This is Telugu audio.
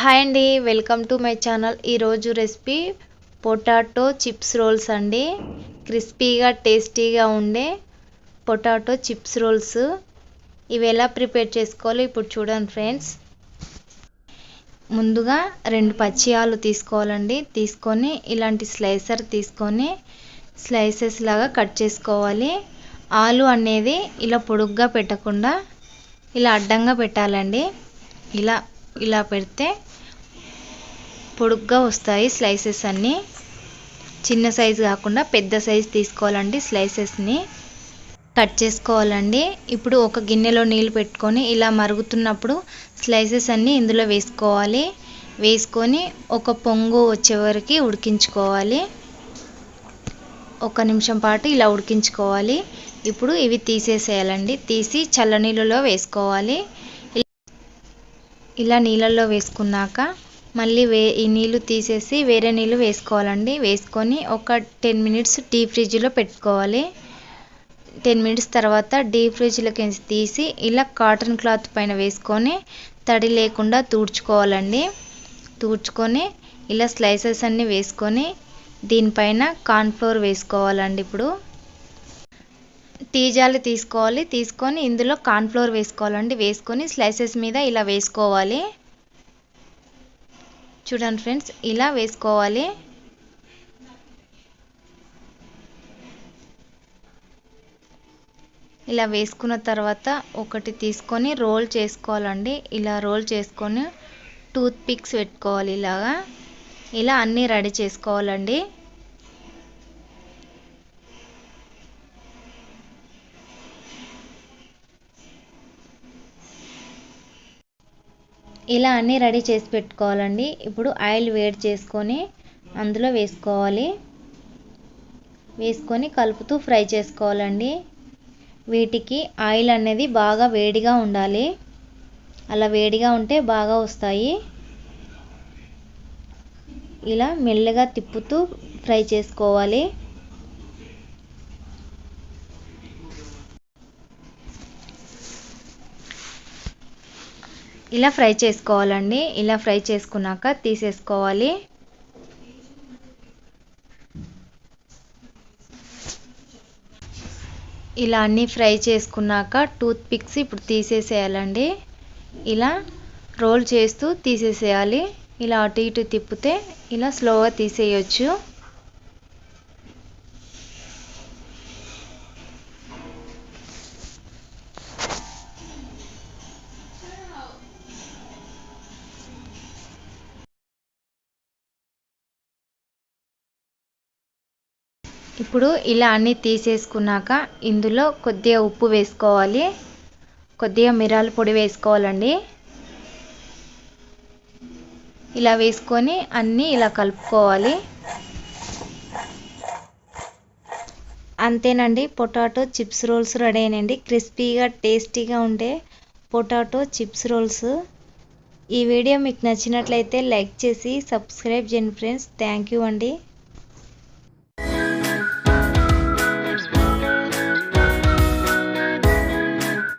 హాయ్ అండి వెల్కమ్ టు మై ఛానల్. ఈరోజు రెసిపీ పొటాటో చిప్స్ రోల్స్ అండి. క్రిస్పీగా టేస్టీగా ఉండే పొటాటో చిప్స్ రోల్స్. ఇవి ఎలా ప్రిపేర్ చేసుకోవాలో ఇప్పుడు చూడండి ఫ్రెండ్స్. ముందుగా రెండు పచ్చి ఆలు తీసుకోవాలండి. తీసుకొని ఇలాంటి స్లైసర్ తీసుకొని స్లైసెస్ లాగా కట్ చేసుకోవాలి. ఆలు అనేది ఇలా పొడుగ్గా పెట్టకుండా ఇలా అడ్డంగా పెట్టాలండి. ఇలా ఇలా పెడితే పొడుగ్గా వస్తాయి స్లైసెస్ అన్నీ. చిన్న సైజు కాకుండా పెద్ద సైజు తీసుకోవాలండి స్లైసెస్ని. కట్ చేసుకోవాలండి. ఇప్పుడు ఒక గిన్నెలో నీళ్ళు పెట్టుకొని ఇలా మరుగుతున్నప్పుడు స్లైసెస్ అన్నీ ఇందులో వేసుకోవాలి. వేసుకొని ఒక పొంగు వచ్చే వరకు ఉడికించుకోవాలి. ఒక నిమిషం పాటు ఇలా ఉడికించుకోవాలి. ఇప్పుడు ఇవి తీసేసేయాలండి. తీసి చల్లనీళ్ళలో వేసుకోవాలి. ఇలా నీళ్ళల్లో వేసుకున్నాక మళ్ళీ వే ఈ నీళ్ళు తీసేసి వేరే నీళ్ళు వేసుకోవాలండి. వేసుకొని ఒక టెన్ మినిట్స్ డీప్ ఫ్రిడ్జ్లో పెట్టుకోవాలి. టెన్ మినిట్స్ తర్వాత డీప్ ఫ్రిడ్జ్లోకి తీసి ఇలా కాటన్ క్లాత్ పైన వేసుకొని తడి లేకుండా తుడుచుకోవాలండి. తూడ్చుకొని ఇలా స్లైసెస్ అన్నీ వేసుకొని దీనిపైన కార్న్ఫ్లోర్ వేసుకోవాలండి ఇప్పుడు. టీ జాలి తీసుకోవాలి. తీసుకొని ఇందులో కార్న్ఫ్లోర్ వేసుకోవాలండి. వేసుకొని స్లైసెస్ మీద ఇలా వేసుకోవాలి. చూడండి ఫ్రెండ్స్ ఇలా వేసుకోవాలి. ఇలా వేసుకున్న తర్వాత ఒకటి తీసుకొని రోల్ చేసుకోవాలండి. ఇలా రోల్ చేసుకొని టూత్ పిక్స్ పెట్టుకోవాలి ఇలాగా. ఇలా అన్నీ రెడీ చేసుకోవాలండి. ఇలా అన్నీ రెడీ చేసి పెట్టుకోవాలండి. ఇప్పుడు ఆయిల్ వేడి చేసుకొని అందులో వేసుకోవాలి. వేసుకొని కలుపుతూ ఫ్రై చేసుకోవాలండి. వీటికి ఆయిల్ అనేది బాగా వేడిగా ఉండాలి. అలా వేడిగా ఉంటే బాగా వస్తాయి. ఇలా మెల్లగా తిప్పుతూ ఫ్రై చేసుకోవాలి. ఇలా ఫ్రై చేసుకోవాలండి. ఇలా ఫ్రై చేసుకున్నాక తీసేసుకోవాలి. ఇలా అన్నీ ఫ్రై చేసుకున్నాక టూత్ పిక్స్ ఇప్పుడు తీసేసేయాలండి. ఇలా రోల్ చేస్తూ తీసేసేయాలి. ఇలా అటు ఇటు తిప్పితే ఇలా స్లోగా తీసేయచ్చు. ఇప్పుడు ఇలా అన్నీ తీసేసుకున్నాక ఇందులో కొద్దిగా ఉప్పు వేసుకోవాలి. కొద్దిగా మిరాల పొడి వేసుకోవాలండి. ఇలా వేసుకొని అన్నీ ఇలా కలుపుకోవాలి. అంతేనండి పొటాటో చిప్స్ రోల్స్ రెడీ అయినండి క్రిస్పీగా టేస్టీగా ఉండే పొటాటో చిప్స్ రోల్స్. ఈ వీడియో మీకు నచ్చినట్లయితే లైక్ చేసి సబ్స్క్రైబ్ చేయండి ఫ్రెండ్స్. థ్యాంక్ యూ అండి.